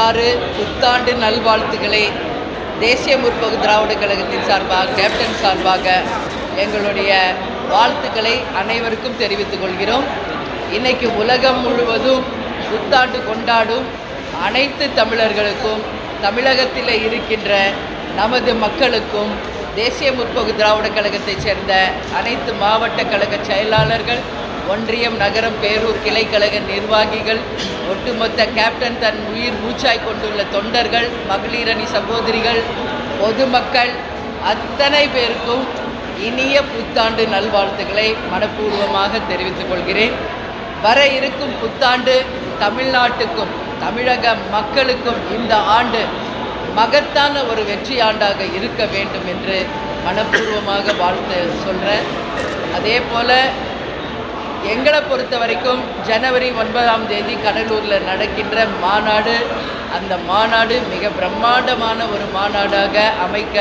ஆறு புத்தாண்டு நல்வாழ்த்துக்களை தேசிய முற்போக்கு திராவிட கழகத்தின் சார்பாக கேப்டன் சார்பாக எங்களுடைய வாழ்த்துக்களை அனைவருக்கும் தெரிவித்துக் கொள்கிறோம். இன்றைக்கு உலகம் முழுவதும் புத்தாண்டு கொண்டாடும் அனைத்து தமிழர்களுக்கும் தமிழகத்தில் இருக்கின்ற நமது மக்களுக்கும் தேசிய முற்போக்கு திராவிட கழகத்தைச் சேர்ந்த அனைத்து மாவட்ட கழக செயலாளர்கள் ஒன்றியம் நகரம் பேரூர் கிளைக்கழக நிர்வாகிகள் ஒட்டுமொத்த கேப்டன் தன் உயிர் மூச்சாய் கொண்டுள்ள தொண்டர்கள் மகளிரணி சகோதரிகள் பொதுமக்கள் அத்தனை பேருக்கும் இனிய புத்தாண்டு நல்வாழ்த்துக்களை மனப்பூர்வமாக தெரிவித்துக் கொள்கிறேன். வர இருக்கும் புத்தாண்டு தமிழ்நாட்டுக்கும் தமிழக மக்களுக்கும் இந்த ஆண்டு மகத்தான ஒரு வெற்றி ஆண்டாக இருக்க வேண்டும் என்று மனப்பூர்வமாக வாழ்த்து சொல்கிறேன் அதே போல் எங்களை பொறுத்த வரைக்கும் ஜனவரி ஒன்பதாம் தேதி கடலூரில் நடக்கின்ற மாநாடு அந்த மாநாடு மிக பிரம்மாண்டமான ஒரு மாநாடாக அமைக்க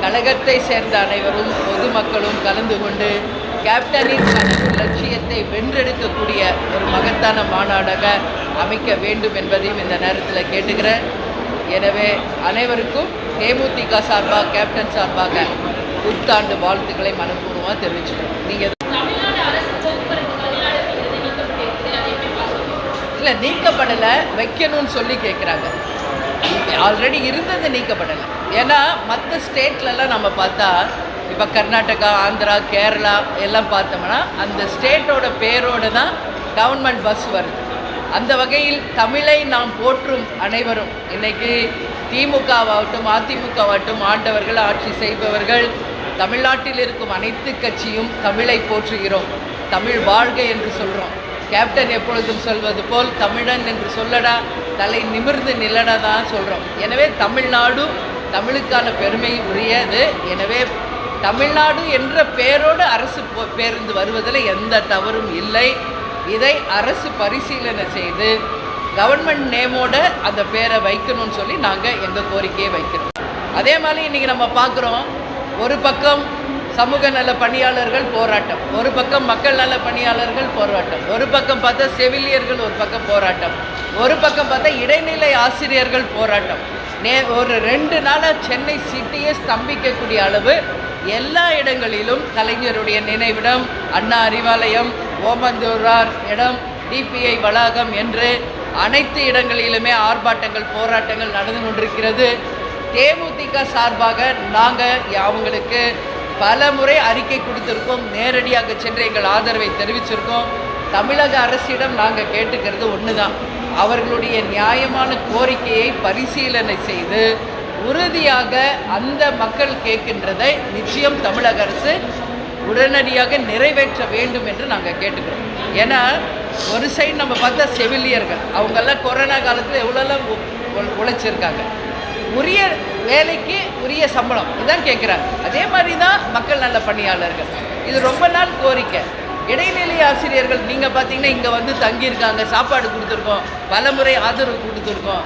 கழகத்தை சேர்ந்த அனைவரும் பொதுமக்களும் கலந்து கொண்டு கேப்டனின் கனவு லட்சியத்தை வென்றெடுக்கக்கூடிய ஒரு மகத்தான மாநாடாக அமைக்க வேண்டும் என்பதையும் இந்த நேரத்தில் கேட்டுக்கிறேன். எனவே அனைவருக்கும் தேமுதிக சார்பாக கேப்டன் சார்பாக புத்தாண்டு வாழ்த்துக்களை மனப்பூர்வமாக தெரிவிச்சுக்கிறோம் நீங்கள் இல்லை நீக்கப்படலை வைக்கணும்னு சொல்லி கேட்குறாங்க ஆல்ரெடி இருந்தது நீக்கப்படலை. ஏன்னா மற்ற ஸ்டேட்லலாம் நம்ம பார்த்தா இப்போ கர்நாடகா ஆந்திரா கேரளா எல்லாம் பார்த்தோம்னா அந்த ஸ்டேட்டோட பேரோடு தான் கவர்மெண்ட் பஸ் வருது. அந்த வகையில் தமிழை நாம் போற்றும் அனைவரும் இன்றைக்கி திமுகவாகட்டும் அதிமுகவாகட்டும் ஆண்டவர்கள் ஆட்சி செய்பவர்கள் தமிழ்நாட்டில் இருக்கும் அனைத்து கட்சியும் தமிழை போற்றுகிறோம். தமிழ் வாழ்க என்று சொல்கிறோம் கேப்டன் எப்பொழுதும் சொல்வது போல் தமிழன் என்று சொல்லடா தலை நிமிர்ந்து நில்லடா தான் சொல்கிறோம் எனவே தமிழ்நாடு தமிழுக்கான பெருமை உரியது. எனவே தமிழ்நாடு என்ற பெயரோடு அரசு பேருந்து வருவதில் எந்த தவறும் இல்லை. இதை அரசு பரிசீலனை செய்து கவர்மெண்ட் நேமோட அந்த பேரை வைக்கணும்னு சொல்லி நாங்கள் எங்கள் கோரிக்கையை வைக்கிறோம். அதே மாதிரி இன்றைக்கி நம்ம பார்க்குறோம் ஒரு பக்கம் சமூக நல பணியாளர்கள் போராட்டம். ஒரு பக்கம் மக்கள் நல பணியாளர்கள் போராட்டம். ஒரு பக்கம் பார்த்தா செவிலியர்கள் ஒரு பக்கம் போராட்டம். ஒரு பக்கம் பார்த்தா இடைநிலை ஆசிரியர்கள் போராட்டம். நே ஒரு ரெண்டு நாளாக சென்னை சிட்டியே ஸ்தம்பிக்கக்கூடிய அளவு எல்லா இடங்களிலும் கலைஞருடைய நினைவிடம் அண்ணா அறிவாலயம் ஓமந்தூரார் இடம் டிபிஐ வளாகம் என்று அனைத்து இடங்களிலுமே ஆர்ப்பாட்டங்கள் போராட்டங்கள் நடந்து கொண்டிருக்கிறது. தேமுதிக சார்பாக நாங்கள் அவங்களுக்கு பல முறை அறிக்கை கொடுத்துருக்கோம். நேரடியாக சென்று எங்கள் ஆதரவை தெரிவிச்சிருக்கோம். தமிழக அரசிடம் நாங்கள் கேட்டுக்கிறது ஒன்று தான் அவர்களுடைய நியாயமான கோரிக்கையை பரிசீலனை செய்து உறுதியாக அந்த மக்கள் கேட்கின்றதை நிச்சயம் தமிழக அரசு உடனடியாக நிறைவேற்ற வேண்டும் என்று நாங்கள் கேட்டுக்கிறோம். ஏன்னா ஒரு சைடு நம்ம பார்த்தா செவிலியர்கள். அவங்கெல்லாம் கொரோனா காலத்தில் எவ்வளோலாம் உழைச்சிருக்காங்க. உரிய வேலைக்கு உரிய சம்பளம். இதான் கேட்குறாங்க அதே மாதிரி தான் மக்கள் நல்ல பணியாளர்கள். இது ரொம்ப நாள் கோரிக்கை. இடைநிலை ஆசிரியர்கள் நீங்கள் பார்த்தீங்கன்னா இங்கே வந்து தங்கியிருக்காங்க சாப்பாடு கொடுத்துருக்கோம் பலமுறை ஆதரவு கொடுத்துருக்கோம்.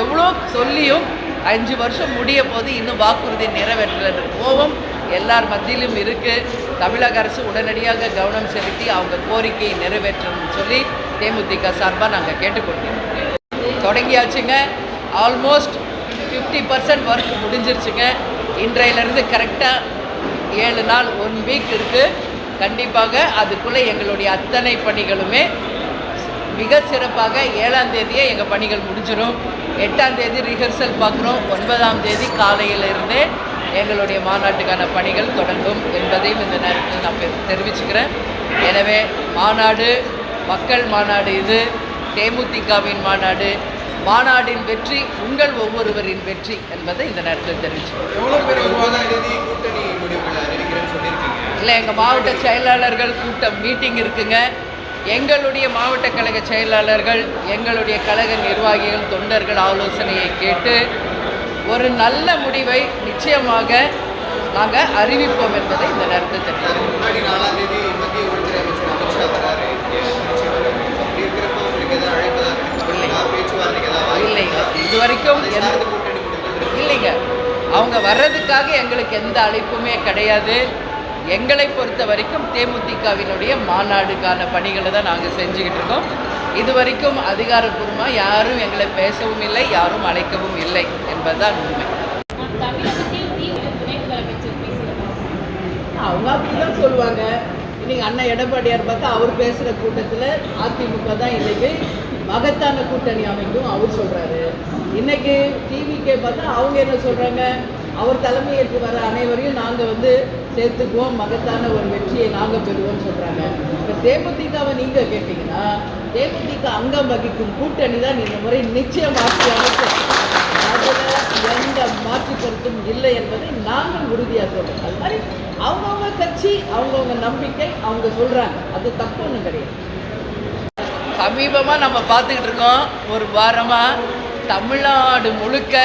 எவ்வளோ சொல்லியும் அஞ்சு வருஷம் முடிய போது இன்னும் வாக்குறுதி நிறைவேற்றல கோபம் எல்லார் மத்தியிலும் இருக்குது தமிழக அரசு உடனடியாக கவனம் செலுத்தி அவங்க கோரிக்கையை நிறைவேற்றணும்னு சொல்லி தேமுதிக சார்பாக நாங்கள் கேட்டுக்கொள்கிறோம். தொடங்கியாச்சுங்க. ஆல்மோஸ்ட் ஃபிஃப்டி பர்சன்ட் ஒர்க் முடிஞ்சிருச்சுங்க. இன்றையிலேருந்து கரெக்டாக ஏழு நாள் ஒன் வீக் இருக்குது கண்டிப்பாக அதுக்குள்ளே எங்களுடைய அத்தனை பணிகளுமே மிக சிறப்பாக ஏழாம் தேதியே எங்கள் பணிகள் முடிஞ்சிடும் எட்டாம் தேதி ரிஹர்சல் பார்க்குறோம். ஒன்பதாம் தேதி காலையிலிருந்தே எங்களுடைய மாநாட்டுக்கான பணிகள் தொடங்கும் என்பதையும் இந்த நேரத்தில் நான் தெரிவிச்சுக்கிறேன். எனவே மாநாடு மக்கள் மாநாடு இது தேமுதிகவின் மாநாடு மாநாடின் வெற்றி உங்கள் ஒவ்வொருவரின் வெற்றி என்பதை இந்த நேரத்தில் சொல்லியிருக்கீங்க. இல்லை எங்கள் மாவட்ட செயலாளர்கள் கூட்டம் மீட்டிங் இருக்குங்க. எங்களுடைய மாவட்ட கழக செயலாளர்கள் எங்களுடைய கழக நிர்வாகிகள் தொண்டர்கள் ஆலோசனையை கேட்டு ஒரு நல்ல முடிவை நிச்சயமாக நாங்கள் அறிவிப்போம் என்பதை இந்த நேரத்தில் தெரிவிக்கிறோம் இது வரைக்கும் எந்த இல்லைங்க. அவங்க வர்றதுக்காக எங்களுக்கு எந்த அழைப்புமே கிடையாது. எங்களை பொறுத்த வரைக்கும் தேமுதிகவினுடைய மாநாடுக்கான பணிகளை தான் நாங்கள் செஞ்சுக்கிட்டு இருக்கோம். இது வரைக்கும் அதிகாரப்பூர்வமாக யாரும் எங்களை பேசவும் இல்லை யாரும் அழைக்கவும் இல்லை என்பதுதான் உண்மை. அவங்க அப்படிதான் சொல்லுவாங்க. இன்னைக்கு அண்ணன் எடப்பாடியார் பார்த்தா அவர் பேசுகிற கூட்டத்தில் அதிமுக தான் இன்னைக்கு மகத்தான கூட்டணி அமைக்கும் அவர் சொல்றாரு. இன்னைக்கு டிவிக்கே பார்த்தா அவங்க என்ன சொல்றாங்க? அவர் தலைமையேற்று வர அனைவரையும் நாங்கள் வந்து சேர்த்துக்குவோம். மகத்தான ஒரு வெற்றியை நாங்கள் பெறுவோம்னு சொல்கிறாங்க இப்போ தேமுதிகவை நீங்கள் கேட்டிங்கன்னா தேமுதிக அங்கம் வகிக்கும் கூட்டணி தான் இந்த முறை நிச்சயம் ஆட்சி அமைச்சர் அதில் எந்த மாற்று கருத்தும் இல்லை என்பதை நாங்கள் உறுதியாக சொல்கிறோம் அது மாதிரி அவங்கவுங்க கட்சி அவங்கவுங்க நம்பிக்கை அவங்க சொல்கிறாங்க அது தப்பு ஒன்றும் கிடையாது. சமீபமாக நம்ம பார்த்துக்கிட்டு இருக்கோம். ஒரு வாரமாக தமிழ்நாடு முழுக்க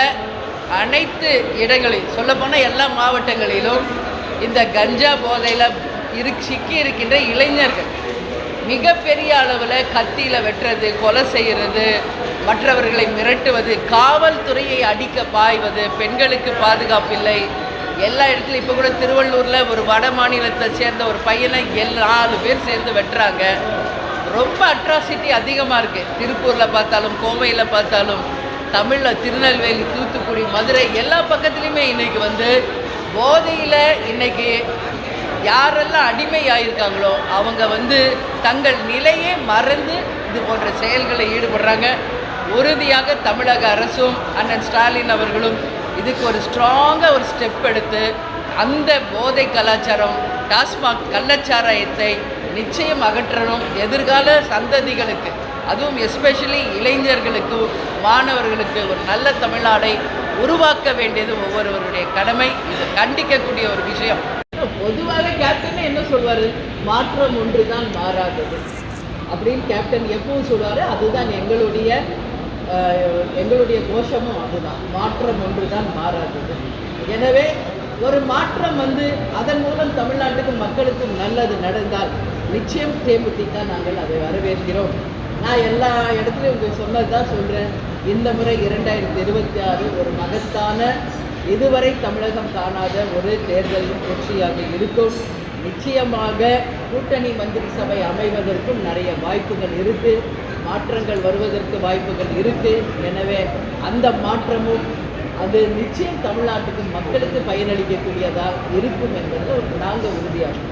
அனைத்து இடங்களில் சொல்லப்போனால் எல்லா மாவட்டங்களிலும் இந்த கஞ்சா போதையில் இரு சிக்கி இருக்கின்ற இளைஞர்கள். மிகப்பெரிய அளவில் கத்தியில் வெட்டுறது கொலை செய்கிறது மற்றவர்களை மிரட்டுவது காவல்துறையை அடிக்க பாய்வது பெண்களுக்கு பாதுகாப்பில்லை எல்லா இடத்துலையும் இப்போ கூட திருவள்ளூரில் ஒரு வட மாநிலத்தை சேர்ந்த ஒரு பையனை எல் நாலு பேர் சேர்ந்து வெட்டுறாங்க. ரொம்ப அட்ராசிட்டி அதிகமாக இருக்குது திருப்பூரில் பார்த்தாலும் கோவையில் பார்த்தாலும் தமிழில் திருநெல்வேலி தூத்துக்குடி மதுரை எல்லா பக்கத்துலேயுமே இன்றைக்கி வந்து போதையில் இன்றைக்கி யாரெல்லாம் அடிமை ஆயிருக்காங்களோ அவங்க வந்து தங்கள் நிலையே மறந்து இது போன்ற செயல்களை ஈடுபடுறாங்க. உறுதியாக தமிழக அரசும் அண்ணன் ஸ்டாலின் அவர்களும் இதுக்கு ஒரு ஸ்ட்ராங்காக ஒரு ஸ்டெப் எடுத்து அந்த போதை கலாச்சாரம் டாஸ்மாக் கள்ளச்சாராயத்தை நிச்சயம் அகற்றணும் எதிர்கால சந்ததிகளுக்கு அதுவும் எஸ்பெஷலி இளைஞர்களுக்கு மாணவர்களுக்கு ஒரு நல்ல தமிழ்நாடை உருவாக்க வேண்டியது ஒவ்வொருவருடைய கடமை. இது கண்டிக்கக்கூடிய ஒரு விஷயம். பொதுவாக கேப்டன் என்ன சொல்வார்? மாற்றம் ஒன்று தான் மாறாதது. அப்படின்னு கேப்டன் எப்பவும் சொல்வார். அதுதான் எங்களுடைய அஹ், எங்களுடைய கோஷமும் அதுதான். மாற்றம் ஒன்று தான் மாறாதது. எனவே ஒரு மாற்றம் வந்து அதன் மூலம் தமிழ்நாட்டுக்கு மக்களுக்கும் நல்லது நடந்தால் நிச்சயம் தேமுதிக நாங்கள் அதை வரவேற்கிறோம். நான் எல்லா இடத்துலையும் உங்களுக்கு சொன்னது தான் சொல்கிறேன் இந்த முறை இரண்டாயிரத்தி இருபத்தி ஆறு ஒரு மகத்தான இதுவரை தமிழகம் காணாத ஒரு தேர்தல் வெற்றியாக இருக்கும். நிச்சயமாக கூட்டணி மந்திரி சபை அமைவதற்கும் நிறைய வாய்ப்புகள் இருக்கு. மாற்றங்கள் வருவதற்கு வாய்ப்புகள் இருக்கு. எனவே அந்த மாற்றமும் அது நிச்சயம் தமிழ்நாட்டுக்கு மக்களுக்கு பயனளிக்கக்கூடியதாக இருக்கும் என்பதில் நாங்கள் உறுதியாகும்